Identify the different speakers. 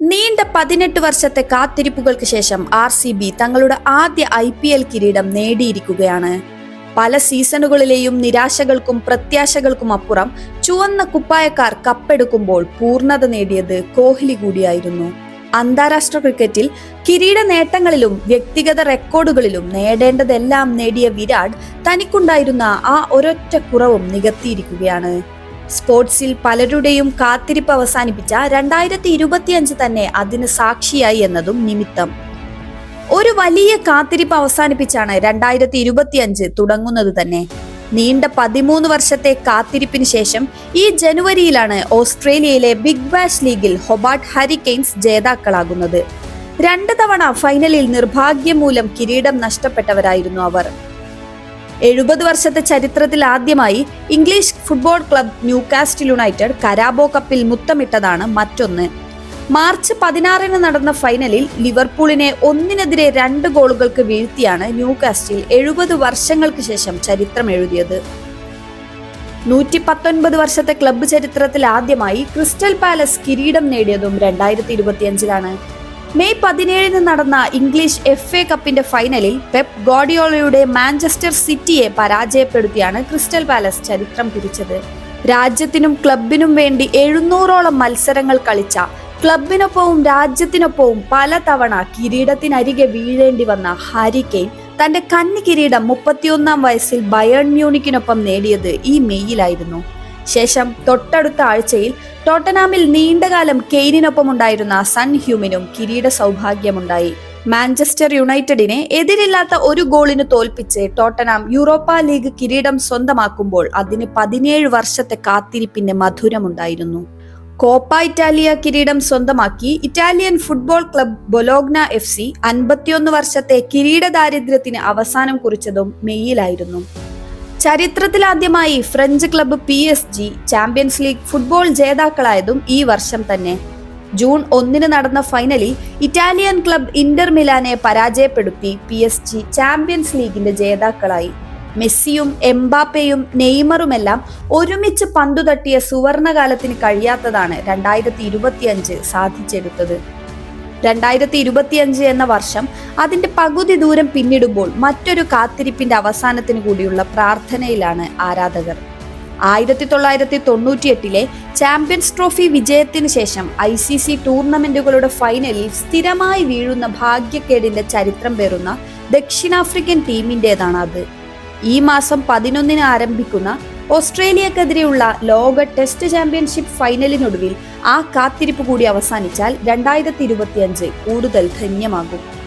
Speaker 1: നീണ്ട പതിനെട്ട് വർഷത്തെ കാത്തിരിപ്പുകൾക്ക് ശേഷം ആർ സി ബി തങ്ങളുടെ ആദ്യ ഐ പി എൽ കിരീടം നേടിയിരിക്കുകയാണ്. പല സീസണുകളിലെയും നിരാശകൾക്കും പ്രത്യാശകൾക്കും അപ്പുറം ചുവന്ന കുപ്പായക്കാർ കപ്പെടുക്കുമ്പോൾ പൂർണത നേടിയത് കോഹ്ലി കൂടിയായിരുന്നു. അന്താരാഷ്ട്ര ക്രിക്കറ്റിൽ കിരീട നേട്ടങ്ങളിലും വ്യക്തിഗത റെക്കോർഡുകളിലും നേടേണ്ടതെല്ലാം നേടിയ വിരാട് തനിക്കുണ്ടായിരുന്ന ആ ഒരൊറ്റ കുറവും നികത്തിയിരിക്കുകയാണ്. സ്പോർട്സിൽ പലരുടെയും കാത്തിരിപ്പ് അവസാനിപ്പിച്ച രണ്ടായിരത്തി ഇരുപത്തിയഞ്ച് തന്നെ അതിന് സാക്ഷിയായി എന്നതും നിമിത്തം. ഒരു വലിയ കാത്തിരിപ്പ് അവസാനിപ്പിച്ചാണ് രണ്ടായിരത്തി ഇരുപത്തിയഞ്ച് തുടങ്ങുന്നത് തന്നെ. നീണ്ട പതിമൂന്ന് വർഷത്തെ കാത്തിരിപ്പിന് ശേഷം ഈ ജനുവരിയിലാണ് ഓസ്ട്രേലിയയിലെ ബിഗ് ബാഷ് ലീഗിൽ ഹൊബാർട്ട് ഹരിക്കെയിൻസ് ജേതാക്കളാകുന്നത്. രണ്ട് തവണ ഫൈനലിൽ നിർഭാഗ്യം മൂലം കിരീടം നഷ്ടപ്പെട്ടവരായിരുന്നു അവർ. എഴുപത് വർഷത്തെ ചരിത്രത്തിൽ ആദ്യമായി English football club Newcastle United Carabao കപ്പിൽ മുത്തമിട്ടതാണ് മറ്റൊന്ന്. മാർച്ച് പതിനാറിന് നടന്ന ഫൈനലിൽ ലിവർപൂളിനെ ഒന്നിനെതിരെ രണ്ട് ഗോളുകൾക്ക് വീഴ്ത്തിയാണ് ന്യൂകാസ്റ്റിൽ എഴുപത് വർഷങ്ങൾക്ക് ശേഷം ചരിത്രം എഴുതിയത്. നൂറ്റി പത്തൊൻപത് വർഷത്തെ ക്ലബ്ബ് ചരിത്രത്തിൽ ആദ്യമായി ക്രിസ്റ്റൽ പാലസ് കിരീടം നേടിയതും രണ്ടായിരത്തി ഇരുപത്തിയഞ്ചിലാണ്. മെയ് പതിനേഴിന് നടന്ന ഇംഗ്ലീഷ് എഫ് എ കപ്പിന്റെ ഫൈനലിൽ പെപ് ഗോഡിയോളയുടെ മാഞ്ചസ്റ്റർ സിറ്റിയെ പരാജയപ്പെടുത്തിയാണ് ക്രിസ്റ്റൽ പാലസ് ചരിത്രം കുറിച്ചത്. രാജ്യത്തിനും ക്ലബിനും വേണ്ടി എഴുന്നൂറോളം മത്സരങ്ങൾ കളിച്ച ക്ലബിനൊപ്പവും രാജ്യത്തിനൊപ്പവും പലതവണ കിരീടത്തിനരികെ വീഴേണ്ടി വന്ന ഹാരി കെയ്ൻ തന്റെ കന്നി കിരീടം മുപ്പത്തിയൊന്നാം വയസ്സിൽ ബയേൺ മ്യൂണിക്കിനൊപ്പം നേടിയത് ഈ മെയ്യിലായിരുന്നു ശേഷം തൊട്ടടുത്ത ആഴ്ചയിൽ ടോട്ടനാമിൽ നീണ്ടകാലം കെയ്നിനൊപ്പം ഉണ്ടായിരുന്ന സൺ ഹ്യൂമിനും കിരീട സൗഭാഗ്യമുണ്ടായി. മാഞ്ചസ്റ്റർ യുണൈറ്റഡിനെ എതിരില്ലാത്ത ഒരു ഗോളിന് തോൽപ്പിച്ച് ടോട്ടനാം യൂറോപ്പ ലീഗ് കിരീടം സ്വന്തമാക്കുമ്പോൾ അതിന് പതിനേഴ് വർഷത്തെ കാത്തിരിപ്പിന്റെ മധുരമുണ്ടായിരുന്നു. കോപ്പ ഇറ്റാലിയ കിരീടം സ്വന്തമാക്കി Italian football club Bologna F C അൻപത്തിയൊന്ന് വർഷത്തെ കിരീട ദാരിദ്ര്യത്തിന് അവസാനം കുറിച്ചതും മെയ്യിലായിരുന്നു. ചരിത്രത്തിലാദ്യമായി French club P S G Champions League football ജേതാക്കളായതും ഈ വർഷം തന്നെ. ജൂൺ ഒന്നിന് നടന്ന ഫൈനലിൽ ഇറ്റാലിയൻ ക്ലബ് ഇന്റർ മിലാനെ പരാജയപ്പെടുത്തി പി എസ് ജി ചാമ്പ്യൻസ് ലീഗിന്റെ ജേതാക്കളായി. മെസ്സിയും എംബാപ്പയും നെയ്മറുമെല്ലാം ഒരുമിച്ച് പന്തു തട്ടിയ സുവർണകാലത്തിന് കഴിയാത്തതാണ് രണ്ടായിരത്തി ഇരുപത്തിയഞ്ച് സാധിച്ചെടുത്തത്. രണ്ടായിരത്തി ഇരുപത്തിയഞ്ച് എന്ന വർഷം അതിന്റെ പകുതി ദൂരം പിന്നിടുമ്പോൾ മറ്റൊരു കാത്തിരിപ്പിന്റെ അവസാനത്തിന് കൂടിയുള്ള പ്രാർത്ഥനയിലാണ് ആരാധകർ. ആയിരത്തി തൊള്ളായിരത്തി തൊണ്ണൂറ്റിയെട്ടിലെ ചാമ്പ്യൻസ് ട്രോഫി വിജയത്തിന് ശേഷം ഐ സി സി ടൂർണമെന്റുകളുടെ ഫൈനലിൽ സ്ഥിരമായി വീഴുന്ന ഭാഗ്യക്കേടിന്റെ ചരിത്രം പേറുന്ന ദക്ഷിണാഫ്രിക്കൻ ടീമിന്റേതാണ് അത്. ഈ മാസം പതിനൊന്നിന് ആരംഭിക്കുന്ന ഓസ്ട്രേലിയക്കെതിരെയുള്ള ലോക ടെസ്റ്റ് ചാമ്പ്യൻഷിപ്പ് ഫൈനലിനൊടുവിൽ ആ കാത്തിരിപ്പ് കൂടി അവസാനിച്ചാൽ രണ്ടായിരത്തി കൂടുതൽ ധന്യമാകും.